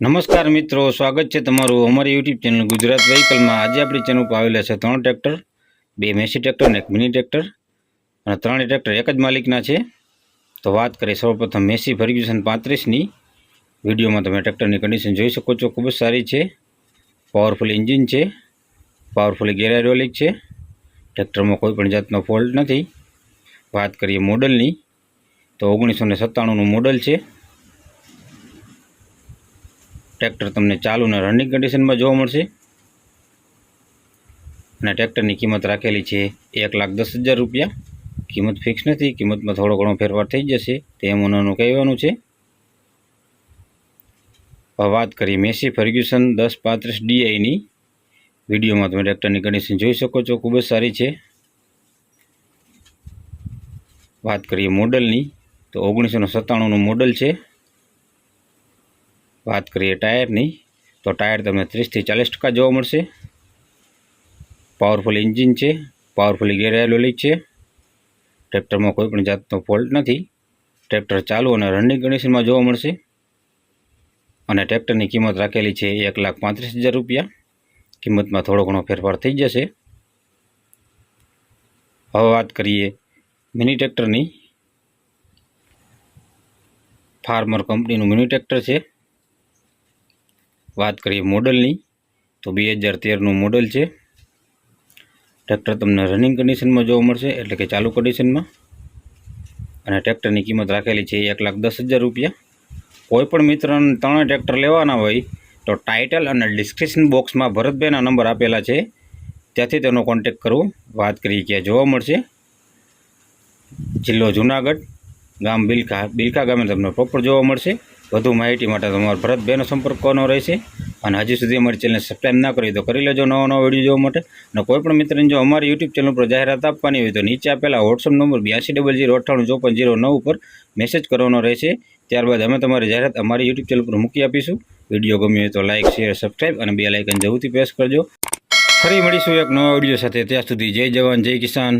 નમસ્કાર મિત્રો, સ્વાગત છે તમારું અમારી યુટ્યુબ ચેનલ ગુજરાત વ્હીકલમાં આજે આપણી ચેનલ પર આવેલા છે ત્રણ ટ્રેક્ટર બે મેસી ટ્રેક્ટર અને એક મિની ટ્રેક્ટર અને ત્રણેય ટ્રેક્ટર એક જ માલિકના છે. તો વાત કરીએ સૌપ્રથમ મેસી ફર્ગ્યુસન પાંત્રીસની. વિડીયોમાં તમે ટ્રેક્ટરની કન્ડિશન જોઈ શકો છો, ખૂબ જ સારી છે. પાવરફુલ એન્જિન છે. પાવરફુલી ગેર છે. ટ્રેક્ટરમાં કોઈ પણ જાતનો ફોલ્ટ નથી. વાત કરીએ મોડલની તો ઓગણીસો ને સત્તાણુંનું મોડલ છે. ટ્રેક્ટર તમને ચાલુ અને રનિંગ કન્ડિશનમાં જોવા મળશે. અને ટ્રેક્ટરની કિંમત રાખેલી છે એક લાખ દસ હજાર રૂપિયા. કિંમત ફિક્સ નથી, કિંમતમાં થોડો ઘણો ફેરફાર થઈ જશે, તે એમોનાનું કહેવાનું છે. વાત કરીએ મેસી ફર્ગ્યુસન દસ પાંત્રીસ ડીઆઈની વિડીયોમાં તમે ટ્રેક્ટરની કન્ડિશન જોઈ શકો છો, ખૂબ જ સારી છે. વાત કરીએ મોડલની, તો ઓગણીસો સત્તાણુંનું મોડલ છે. વાત કરીએ ટાયરની તો ટાયર તમને ત્રીસથી ચાલીસ ટકા જોવા મળશે. પાવરફુલ એન્જિન છે પાવરફુલી ગેર હાઇડ્રોલિક છે. ટ્રેક્ટરમાં કોઈપણ જાતનો ફોલ્ટ નથી. ટ્રેક્ટર ચાલુ અને રનિંગ કન્ડિશનમાં જોવા મળશે. અને ટ્રેક્ટરની કિંમત રાખેલી છે એક લાખ પાંત્રીસ હજાર રૂપિયા. કિંમતમાં થોડો ઘણો ફેરફાર થઈ જશે. હવે વાત કરીએ મિની ટ્રેક્ટરની ફાર્મર કંપનીનું મિની ટ્રેક્ટર છે. વાત કરીએ મોડલની, તો બે હજાર તેરનું મોડલ છે. ટ્રેક્ટર તમને રનિંગ કન્ડિશનમાં જોવા મળશે, એટલે કે ચાલુ કન્ડિશનમાં અને ટ્રેક્ટરની કિંમત રાખેલી છે એક લાખ દસ હજાર રૂપિયા. કોઈ પણ મિત્રને ત્રણેય ટ્રેક્ટર લેવાના હોય, તો ટાઇટલ અને ડિસ્ક્રિપ્શન બોક્સમાં ભરતભાઈના નંબર આપેલા છે. ત્યાંથી તેનો કોન્ટેક કરવો વાત કરીએ ક્યાં જોવા મળશે. જિલ્લો જુનાગઢ, ગામ બિલખા બિલખા ગામે તમને પ્રોપર જોવા મળશે. વધુ માહિતી માટે તમારો ભરતભાઈનો સંપર્ક કોનો રહેશે? અને હજી સુધી અમારી ચેનલ સબસ્ક્રાઈબ ના કરી તો કરી લેજો નવો નવો વીડિયો જોવા માટે. અને કોઈ પણ મિત્રને જો અમારી યુટ્યુબ ચેનલ પર જાહેરાત આપવાની હોય તો નીચે આપેલા વોટ્સઅપ નંબર બ્યાસી ડબલ જીરો અઠ્ઠાણું જીરો નવ ઉપર મેસેજ કરવાનો રહેશે. ત્યારબાદ અમે તમારી જાહેરાત અમારી યુટ્યુબ ચેનલ પર મૂકી આપીશું. વીડિયો ગમ્યો હોય તો લાઇક શેર સબસ્ક્રાઈબ અને બે લાઇકન જરૂરથી પ્રેસ કરજો. ફરી મળીશું એક નવા વીડિયો સાથે. ત્યાં સુધી જય જવાન, જય કિસાન.